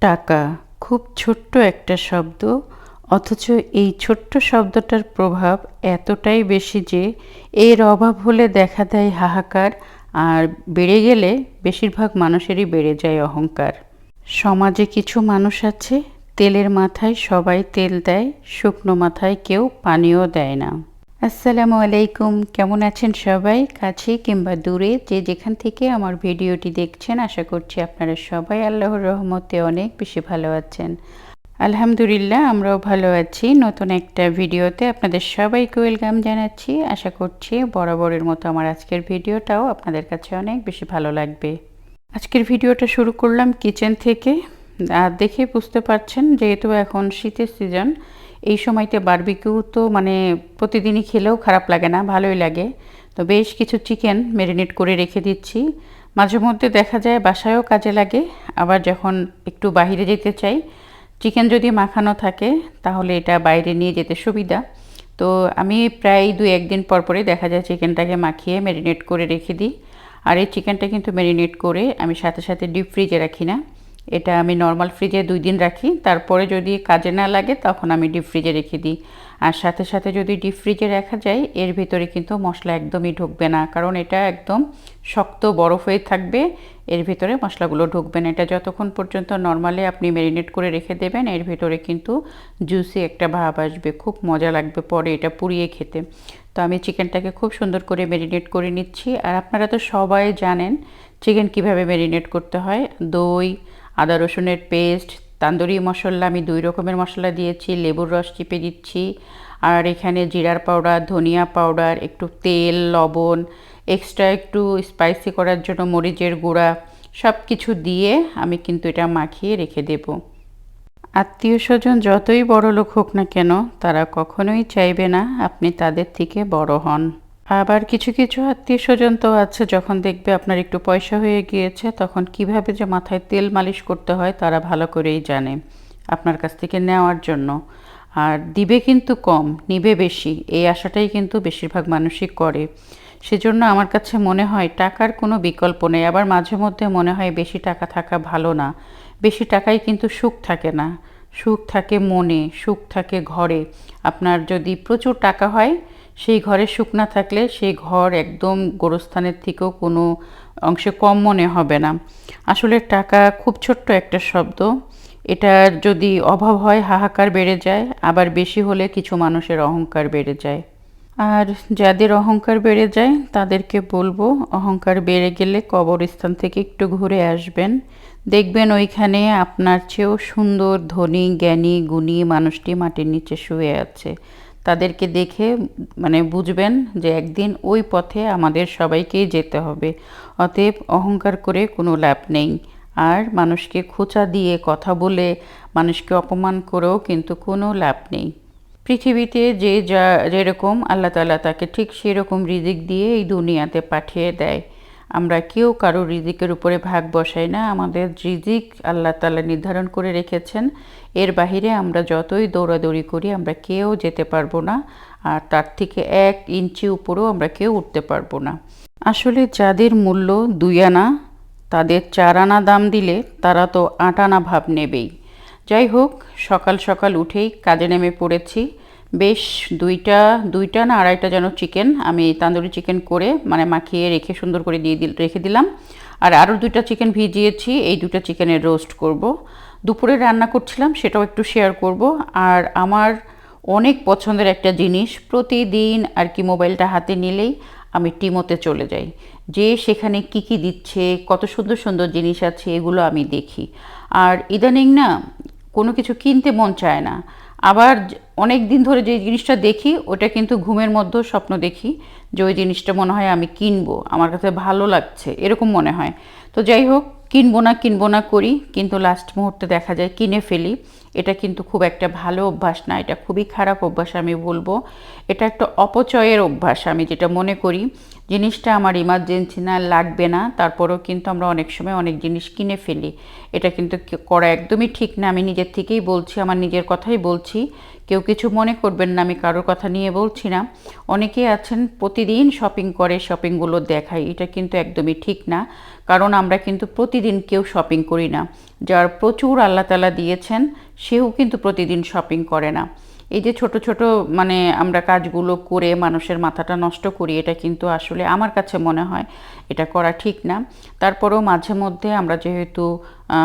টাকা, খুব ছোট্ট একটা শব্দ, অথচ এই ছোট্ট শব্দটার প্রভাব এতটাই বেশি যে এর অভাব হলে দেখা দেয় হাহাকার আর বেড়ে গেলে বেশিরভাগ মানুষেরই বেড়ে যায় অহংকার। সমাজে কিছু মানুষ আছে, তেলের মাথায় সবাই তেল দেয়, শুকনো মাথায় কেউ পানিও দেয় না। আসসালামু আলাইকুম। কেমন আছেন সবাই? কাছে কিংবা দূরে যে যেখান থেকে আমার ভিডিওটি দেখছেন, আশা করছি আপনারা সবাই আল্লাহর রহমতে অনেক বেশি ভালো আছেন। আলহামদুলিল্লাহ, আমরাও ভালো আছি। নতুন একটা ভিডিওতে আপনাদের সবাইকে ওয়েলকাম জানাচ্ছি। আশা করছি বরাবরের মতো আমার আজকের ভিডিওটাও আপনাদের কাছে অনেক বেশি ভালো লাগবে। আজকের ভিডিওটা শুরু করলাম কিচেন থেকে। আর দেখে বুঝতে পারছেন, যেহেতু এখন শীতের সিজন এই সময়তে বারবিকিউ তো মানে প্রতিদিনই খেলেও খারাপ লাগে না, ভালোই লাগে। তো বেশ কিছু চিকেন ম্যারিনেট করে রেখে দিচ্ছি। মাঝে মধ্যে দেখা যায় বাসায়ও কাজে লাগে, আবার যখন একটু বাহিরে যেতে চাই চিকেন যদি মাখানো থাকে, তাহলে এটা বাইরে নিয়ে যেতে সুবিধা। তো আমি প্রায় দু একদিন পর পরে দেখা যায় চিকেনটাকে মাখিয়ে ম্যারিনেট করে রেখে দিই। আর এই চিকেনটা কিন্তু ম্যারিনেট করে আমি সাথে সাথে ডিপ ফ্রিজে রাখি না। এটা আমি নর্মাল ফ্রিজে দুই দিন রাখি। তারপরে যদি কাজে না লাগে, তখন আমি ডিপ ফ্রিজে রেখে দিই। আর সাথে সাথে যদি ডিপ ফ্রিজে রাখা যায়, এর ভিতরে কিন্তু মশলা একদমই ঢুকবে না। কারণ এটা একদম শক্ত, বরফ হয়ে থাকবে, এর ভিতরে মশলাগুলো ঢুকবে না। এটা যতক্ষণ পর্যন্ত নর্মালি আপনি ম্যারিনেট করে রেখে দেবেন, এর ভিতরে কিন্তু জুসি একটা ভাব আসবে। খুব মজা লাগবে পরে এটা পুড়িয়ে খেতে। তো আমি চিকেনটাকে খুব সুন্দর করে ম্যারিনেট করে নিচ্ছি। আর আপনারা তো সবাই জানেন চিকেন কীভাবে ম্যারিনেট করতে হয়? দই আদা রসুনের পেস্ট, তান্দুরি মশলা, আমি দুই রকমের মশলা দিয়েছি, লেবুর রস চিপে দিচ্ছি। আর এখানে জিরার পাউডার, ধনিয়া পাউডার, একটু তেল, লবণ, এক্সট্রা একটু স্পাইসি করার জন্য মরিচের গুঁড়া সব কিছু দিয়ে আমি কিন্তু এটা মাখিয়ে রেখে দেব। আত্মীয় স্বজন যতই বড় লোক হোক না কেন, তারা কখনোই চাইবে না আপনি তাদের থেকে বড় হন। আবার কিছু কিছু আত্মীয় স্বজন তো আছে, যখন দেখবে আপনার একটু পয়সা হয়ে গিয়েছে, তখন কীভাবে যে মাথায় তেল মালিশ করতে হয় তারা ভালো করেই জানে, আপনার কাছ থেকে নেওয়ার জন্য। আর দিবে কিন্তু কম, নিবে বেশি, এই আশাটাই কিন্তু বেশিরভাগ মানুষই করে। সেজন্য আমার কাছে মনে হয় টাকার কোনো বিকল্প নেই, আবার মাঝে মধ্যে মনে হয় বেশি টাকা থাকা ভালো না। বেশি টাকায় কিন্তু সুখ থাকে না। সুখ থাকে মনে, সুখ থাকে ঘরে। আপনার যদি প্রচুর টাকা হয় সেই ঘরে সুখ না থাকলে সেই ঘর একদম গোরস্থানের থেকেও কোনো অংশে কম মনে হবে না। আসলে টাকা খুব ছোট্ট একটা শব্দ। এটার যদি অভাব হয়, হাহাকার বেড়ে যায়, আবার বেশি হলে কিছু মানুষের অহংকার বেড়ে যায়। আর যাদের অহংকার বেড়ে যায়, তাদেরকে বলব, অহংকার বেড়ে গেলে কবরস্থান থেকে একটু ঘুরে আসবেন। দেখবেন ওইখানে আপনার চেয়েও সুন্দর, ধনী, জ্ঞানী, গুণী মানুষটি মাটির নিচে শুয়ে আছে। তাদেরকে দেখে মানে বুঝবেন যে একদিন ওই পথে আমাদের সবাইকেই যেতে হবে। অতএব অহংকার করে কোনো লাভ নেই। আর মানুষকে খোঁচা দিয়ে কথা বলে মানুষকে অপমান করেও কিন্তু কোনো লাভ নেই। পৃথিবীতে যে যা যেরকম আল্লাহ তালা তাকে ঠিক সেরকম রিজিক দিয়ে এই দুনিয়াতে পাঠিয়ে দেয়। আমরা কেউ কারও রিজিকের উপরে ভাগ বসাই না। আমাদের রিজিক আল্লাহ তালা নির্ধারণ করে রেখেছেন। এর বাহিরে আমরা যতই দৌড়াদৌড়ি করি, আমরা কেউ যেতে পারব না। আর তার থেকে এক ইঞ্চি উপরেও আমরা কেউ উঠতে পারব না। আসলে যাদের মূল্য দুই আনা, তাদের চার আনা দাম দিলে তারা তো আট আনা ভাব নেবেই। যাই হোক, সকাল সকাল উঠেই কাজে নেমে পড়েছি। বেশ দুইটা দুইটা না আড়াইটা যেন চিকেন আমি তান্দুরি চিকেন করে মানে মাখিয়ে রেখে সুন্দর করে দিয়ে রেখে দিলাম। আর আরও দুইটা চিকেন ভিজিয়েছি, এই দুটা চিকেনের রোস্ট করব। দুপুরে রান্না করছিলাম, সেটাও একটু শেয়ার করব। আর আমার অনেক পছন্দের একটা জিনিস, প্রতিদিন আর কি মোবাইলটা হাতে নিলেই আমি টিমোতে চলে যাই। যে সেখানে কি কি দিচ্ছে, কত সুন্দর সুন্দর জিনিস আছে, এগুলো আমি দেখি। আর ইদানিং না কোনো কিছু কিনতে মন চায় না। আবার অনেক দিন ধরে যে জিনিসটা দেখি, ওটা কিন্তু ঘুমের মধ্যেও স্বপ্ন দেখি যে ওই জিনিসটা মনে হয় আমি কিনবো, আমার কাছে ভালো লাগছে, এরকম মনে হয়। তো যাই হোক, কিনবো না কিনবো না করি, কিন্তু লাস্ট মুহূর্তে দেখা যায় কিনে ফেলি। এটা কিন্তু খুব একটা ভালো অভ্যাস না, এটা খুবই খারাপ অভ্যাস আমি বলব। এটা একটা অপচয়ের অভ্যাস আমি যেটা মনে করি। জিনিসটা আমার ইমার্জেন্সি না লাগবে না, তারপরেও কিন্তু আমরা অনেক সময় অনেক জিনিস কিনে ফেলি। এটা কিন্তু করা একদমই ঠিক না। আমি নিজের থেকেই বলছি, আমার নিজের কথাই বলছি। কেউ কিছু মনে করবেন না, আমি কারোর কথা নিয়ে বলছি না। অনেকেই আছেন, প্রতিদিন শপিং করে শপিংগুলো দেখায়। এটা কিন্তু একদমই ঠিক না। কারণ আমরা কিন্তু প্রতিদিন কেউ শপিং করি না। যার প্রচুর আল্লাহ তালা দিয়েছেন, সেও কিন্তু প্রতিদিন শপিং করে না। এই যে ছোট ছোট মানে আমরা কাজগুলো করে মানুষের মাথাটা নষ্ট করি, এটা কিন্তু আসলে আমার কাছে মনে হয় এটা করা ঠিক না। তারপরেও মাঝে মধ্যে আমরা যেহেতু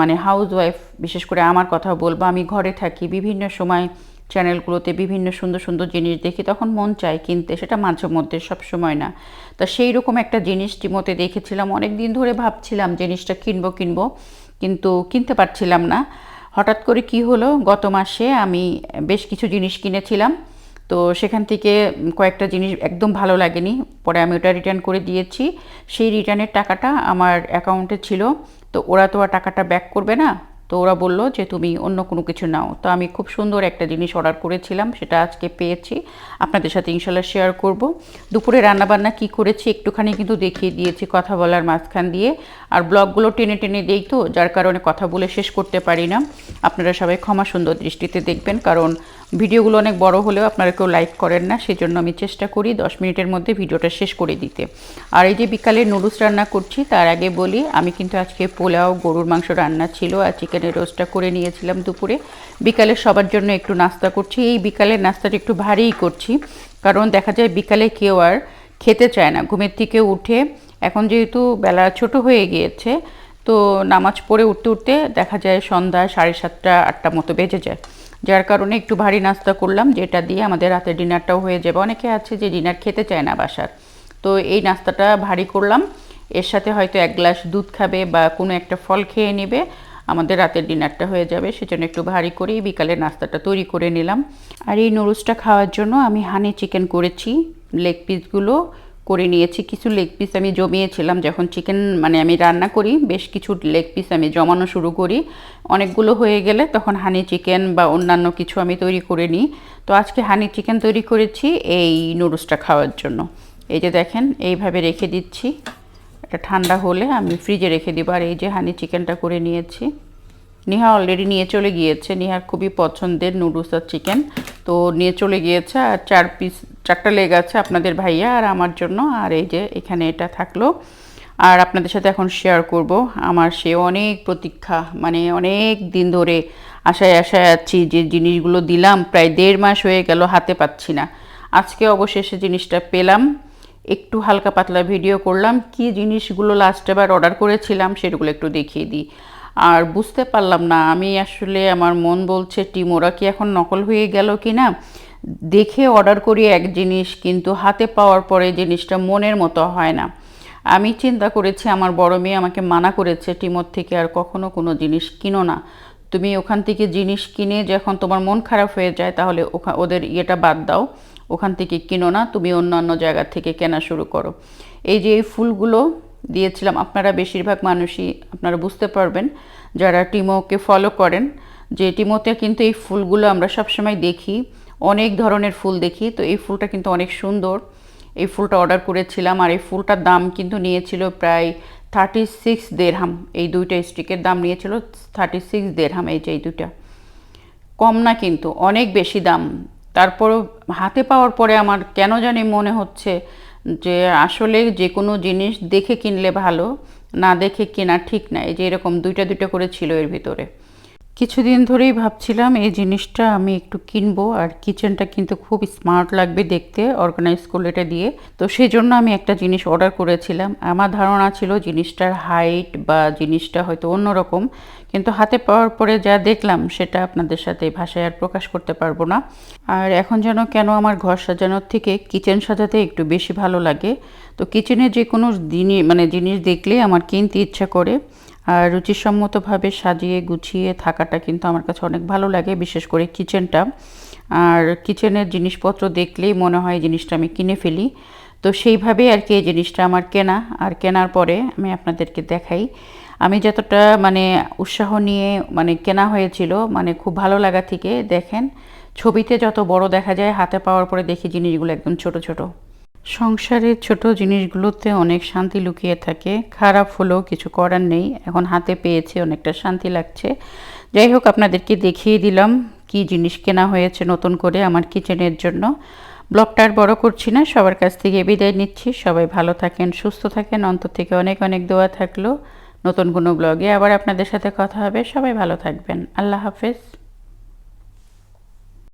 মানে হাউস ওয়াইফ বিশেষ করে আমার কথা বলব, আমি ঘরে থাকি, বিভিন্ন সময় চ্যানেলগুলোতে বিভিন্ন সুন্দর সুন্দর জিনিস দেখি, তখন মন চায় কিনতে, সেটা মাঝে মধ্যে সব সময় না। তা সেই রকম একটা জিনিস টিমোতে দেখেছিলাম অনেক দিন ধরে ভাবছিলাম জিনিসটা কিনবো কিনবো, কিন্তু কিনতে পারছিলাম না। হঠাৎ করে কি হলো? গত মাসে আমি বেশ কিছু জিনিস কিনেছিলাম। তো সেখান থেকে কয়েকটা জিনিস একদম ভালো লাগেনি। পরে আমি ওটা রিটার্ন করে দিয়েছি। সেই রিটার্নের টাকাটা আমার অ্যাকাউন্টে ছিল। তো ওরা তো আর টাকাটা ব্যাক করবে না। তো ওরা বলল যে, তুমি অন্য কোনো কিছু নাও। তো আমি খুব সুন্দর একটা জিনিস অর্ডার করেছিলাম, সেটা আজকে পেয়েছি। আপনাদের সাথে ইনশাল্লাহ শেয়ার করব। দুপুরে রান্নাবান্না কি করেছি একটুখানি কিন্তু দেখিয়ে দিয়েছি কথা বলার মাঝখান দিয়ে। আর ব্লগগুলো টেনে টেনে দেই তো, যার কারণে কথা বলে শেষ করতে পারি না। আপনারা সবাই ক্ষমা সুন্দর দৃষ্টিতে দেখবেন, কারণ ভিডিওগুলো অনেক বড় হলেও আপনারা কেউ লাইক করেন না, সেজন্য আমি চেষ্টা করি দশ মিনিটের মধ্যে ভিডিওটা শেষ করে দিতে। আর এই যে বিকালে নুডলস রান্না করছি, তার আগে বলি, আমি কিন্তু আজকে পোলাও, গরুর মাংস রান্না ছিল আর চিকেনের রোস্টটা করে নিয়েছিলাম দুপুরে। বিকালে সবার জন্য একটু নাস্তা করছি। এই বিকালের নাস্তাটা একটু ভারীই করছি, কারণ দেখা যায় বিকালে কেউ আর খেতে চায় না। ঘুমের থেকে উঠে, এখন যেহেতু বেলা ছোট হয়ে গিয়েছে, তো নামাজ পড়ে উঠতে উঠতে দেখা যায় সন্ধ্যা সাড়ে সাতটা, আটটা মতো বেজে যায়। যার কারণে একটু ভারী নাস্তা করলাম, যেটা দিয়ে আমাদের রাতের ডিনারটাও হয়ে যাবে। অনেকে আছে যে ডিনার খেতে চায় না বাসার। তো এই নাস্তাটা ভারী করলাম। এর সাথে হয়তো এক গ্লাস দুধ খাবে বা কোনো একটা ফল খেয়ে নেবে। আমাদের রাতের ডিনারটা হয়ে যাবে, সেজন্য একটু ভারী করেই বিকালের নাস্তাটা তৈরি করে নিলাম। আর এই নুডলসটা খাওয়ার জন্য আমি হানি চিকেন করেছি লেগ পিসগুলো করে নিয়েছি। কিছু লেগ পিস আমি জমিয়েছিলাম যখন চিকেন মানে আমি রান্না করি, বেশ কিছু লেগ পিস আমি জমানো শুরু করি। অনেকগুলো হয়ে গেলে তখন হানি চিকেন বা অন্যান্য কিছু আমি তৈরি করে নিই। তো আজকে হানি চিকেন তৈরি করেছি এই নুডলসটা খাওয়ার জন্য। এই যে দেখেন, এইভাবে রেখে দিচ্ছি। এটা ঠান্ডা হলে আমি ফ্রিজে রেখে দিব। আর এই যে হানি চিকেনটা করে নিয়েছি। নিহা অলরেডি নিয়ে চলে গিয়েছে। নিহার খুবই পছন্দের নুডলস আর চিকেন তো নিয়ে চলে গিয়েছে আর চার পিস চারটা লেগ আছে আপনাদের ভাইয়া আর আমার জন্য, আর এই যে এখানে এটা থাকল। আর আপনাদের সাথে এখন শেয়ার করব। আমার সে অনেক প্রতীক্ষা মানে অনেক দিন ধরে আশায় আশায় আছি যে জিনিসগুলো দিলাম, প্রায় দেড় মাস হয়ে গেল, হাতে পাচ্ছি না। আজকে অবশেষে জিনিসটা পেলাম। একটু হালকা পাতলা ভিডিও করলাম, কি জিনিসগুলো লাস্ট এবার অর্ডার করেছিলাম সেগুলো একটু দেখিয়ে দিই। আর বুঝতে পারলাম না, আমি আসলে আমার মন বলছে, টিম, ওরা কি এখন নকল হয়ে গেল কি না দেখে অর্ডার করি এক জিনিস, কিন্তু হাতে পাওয়ার পরে জিনিসটা মনের মতো হয় না। আমি চিন্তা করেছি, আমার বড় মেয়ে আমাকে মানা করেছে, টিমোর থেকে আর কখনো কোনো জিনিস কিনো না। তুমি ওখান থেকে জিনিস কিনে যখন তোমার মন খারাপ হয়ে যায়, তাহলে ওদের ইয়েটা বাদ দাও। ওখান থেকে কিনো না, তুমি অন্যান্য জায়গা থেকে কেনা শুরু করো। এই যে এই ফুলগুলো দিয়েছিলাম, আপনারা বেশিরভাগ মানুষই আপনারা বুঝতে পারবেন, যারা টিমোকে ফলো করেন, যে টিমোতে কিন্তু এই ফুলগুলো আমরা সবসময় দেখি। অনেক ধরনের ফুল দেখি, তো এই ফুলটা কিন্তু অনেক সুন্দর। এই ফুলটা অর্ডার করেছিলাম আর এই ফুলটার দাম কিন্তু নিয়েছিল প্রায় থার্টি সিক্স দেড়হাম এই দুইটা স্টিকের দাম নিয়েছিল থার্টি সিক্স দেড়হাম এই যে এই দুইটা। কম না কিন্তু, অনেক বেশি দাম। তারপরও হাতে পাওয়ার পরে আমার কেন জানি মনে হচ্ছে যে আসলে যে কোনো জিনিস দেখে কিনলে ভালো, না দেখে কেনা ঠিক না। এই যে এরকম দুইটা দুইটা করে ছিল এর ভিতরে। কিছুদিন ধরেই ভাবছিলাম এই জিনিসটা আমি একটু কিনবো, আর কিচেনটা কিন্তু খুব স্মার্ট লাগবে দেখতে অর্গানাইজ করলে এটা দিয়ে। তো সেই জন্য আমি একটা জিনিস অর্ডার করেছিলাম। আমার ধারণা ছিল জিনিসটার হাইট বা জিনিসটা হয়তো অন্যরকম, কিন্তু হাতে পাওয়ার পরে যা দেখলাম সেটা আপনাদের সাথে ভাষায় আর প্রকাশ করতে পারব না। আর এখন যেন কেন আমার ঘর সাজানোর থেকে কিচেন সাজাতে একটু বেশি ভালো লাগে। তো কিচেনে যে কোনো জিনিস মানে জিনিস দেখলেই আমার কিনতে ইচ্ছা করে। আর রুচিসম্মতভাবে সাজিয়ে গুছিয়ে থাকাটা কিন্তু আমার কাছে অনেক ভালো লাগে, বিশেষ করে কিচেনটা। আর কিচেনের জিনিসপত্র দেখলেই মনে হয় জিনিসটা আমি কিনে ফেলি। তো সেইভাবেই আর কি এই জিনিসটা আমার কেনা। আর কেনার পরে আমি আপনাদেরকে দেখাই। আমি যতটা মানে উৎসাহ নিয়ে মানে কেনা হয়েছিল মানে খুব ভালো লাগা থেকে দেখেন, ছবিতে যত বড় দেখা যায়, হাতে পাওয়ার পরে দেখি জিনিসগুলো একদম ছোট ছোট। সংসারের ছোট জিনিসগুলোতে অনেক শান্তি লুকিয়ে থাকে। খারাপ হলেও কিছু করার নেই। এখন হাতে পেয়েছি, অনেকটা শান্তি লাগছে। যাই হোক, আপনাদেরকে দেখিয়ে দিলাম কি জিনিস কেনা হয়েছে নতুন করে আমার কিচেনের জন্য। ব্লগটা আর বড় করছি না, সবার কাছ থেকে বিদায় নিচ্ছি। সবাই ভালো থাকেন, সুস্থ থাকেন। অন্তর থেকে অনেক অনেক দোয়া থাকল। নতুন কোনো ব্লগে আবার আপনাদের সাথে কথা হবে। সবাই ভালো থাকবেন। আল্লাহ হাফেজ।